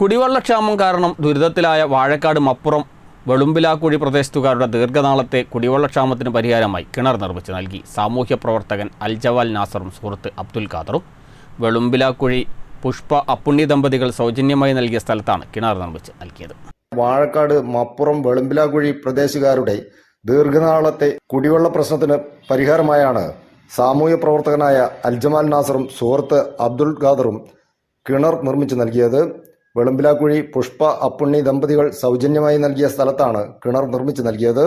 കുടിവെള്ളക്ഷാമം കാരണം ദുരിതത്തിലായ വാഴക്കാട് മപ്പുറം വെളുമ്പിലാക്കുഴി പ്രദേശത്തുകാരുടെ ദീർഘനാളത്തെ കുടിവെള്ളക്ഷാമത്തിന് പരിഹാരമായി കിണർ നിർമ്മിച്ച് നൽകി. സാമൂഹ്യ പ്രവർത്തകൻ അൽജവാൽ നാസറും സുഹൃത്ത് അബ്ദുൽ ഖാദറും വെളുമ്പിലാക്കുഴി പുഷ്പ അപ്പുണ്ണി ദമ്പതികൾ സൗജന്യമായി നൽകിയ സ്ഥലത്താണ് കിണർ നിർമ്മിച്ച് നൽകിയത്. വാഴക്കാട് മപ്പുറം വെളുമ്പിലാക്കുഴി പ്രദേശുകാരുടെ ദീർഘനാളത്തെ കുടിവെള്ള പ്രശ്നത്തിന് പരിഹാരമായാണ് സാമൂഹ്യ പ്രവർത്തകനായ അൽജമാൽ നാസറും സുഹൃത്ത് അബ്ദുൽ ഖാദറും കിണർ നിർമ്മിച്ചു നൽകിയത്. വെളുമ്പിലാക്കുഴി പുഷ്പ അപ്പുണ്ണി ദമ്പതികൾ സൗജന്യമായി നൽകിയ സ്ഥലത്താണ് കിണർ നിർമ്മിച്ചു നൽകിയത്.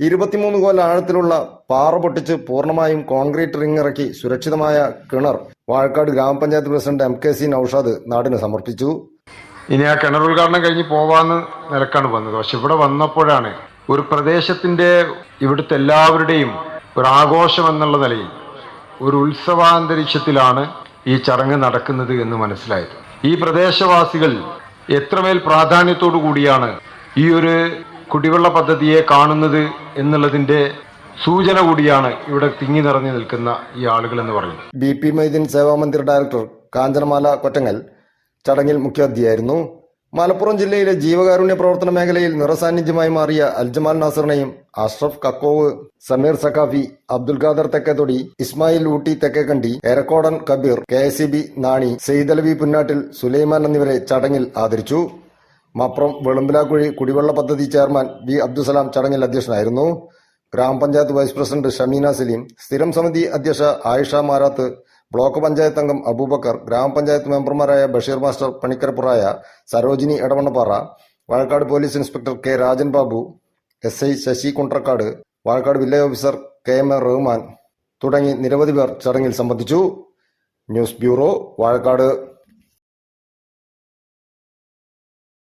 ഇരുപത്തിമൂന്ന് കോൽ ആഴത്തിലുള്ള പാറ പൊട്ടിച്ച് പൂർണമായും കോൺക്രീറ്റ് റിംഗ് ഇറക്കി സുരക്ഷിതമായ കിണർ വാഴക്കാട് ഗ്രാമപഞ്ചായത്ത് president M K C Naushad നാടിന് സമർപ്പിച്ചു. ഇനി ആ കിണർ ഉദ്ഘാടനം കഴിഞ്ഞ് പോവാന്ന് നിലക്കാണ് വന്നത്. പക്ഷെ ഇവിടെ വന്നപ്പോഴാണ് ഒരു പ്രദേശത്തിന്റെ ഇവിടുത്തെ എല്ലാവരുടെയും ഒരു ആഘോഷം എന്നുള്ള നിലയിൽ ഒരു ഉത്സവാന്തരീക്ഷത്തിലാണ് ഈ ചടങ്ങ് നടക്കുന്നത് എന്ന് മനസ്സിലായത്. ഈ പ്രദേശവാസികൾ എത്രമേൽ പ്രാധാന്യത്തോടു കൂടിയാണ് ഈ ഒരു കുടിവെള്ള പദ്ധതിയെ കാണുന്നത് എന്നുള്ളതിന്റെ സൂചന കൂടിയാണ് ഇവിടെ തിങ്ങി നിറഞ്ഞു നിൽക്കുന്ന ഈ ആളുകൾ എന്ന് പറയുന്നത്. B P Moideen Sevamandir director Kanchanamala Kottangal ചടങ്ങിൽ മുഖ്യാതിഥിയായിരുന്നു. മലപ്പുറം ജില്ലയിലെ ജീവകാരുണ്യ പ്രവർത്തന മേഖലയിൽ നിറസാന്നിധ്യമായി മാറിയ Aljamal നാസറിനെയും Ashraf Kakkov Sameer Saqafi Abdul Khader Thekkethodi Ismail Ooty Thekkekandi Erakkodan Kabeer K S B Nani Saithalavi Punnattil Sulaiman എന്നിവരെ ചടങ്ങിൽ ആദരിച്ചു. മപ്രം വെളുമ്പിലാക്കുഴി കുടിവെള്ള പദ്ധതി ചെയർമാൻ ബി അബ്ദുസലാം ചടങ്ങിൽ അധ്യക്ഷനായിരുന്നു. ഗ്രാമപഞ്ചായത്ത് വൈസ് പ്രസിഡന്റ് ഷമീന സലീം സ്ഥിരം സമിതി അധ്യക്ഷ ആയിഷ മാരാത്ത് ബ്ലോക്ക് പഞ്ചായത്ത് അംഗം അബൂബക്കർ ഗ്രാമപഞ്ചായത്ത് മെമ്പർമാരായ Basheer master Panikkarappuraya Sarojini Edavannappara Vazhakkad police inspector K Rajan Babu S I Sasi Kundrakkad Vazhakkad village officer K M A Rahman തുടങ്ങി നിരവധി പേർ ചടങ്ങിൽ സംബന്ധിച്ചു. News bureau Vazhakkad.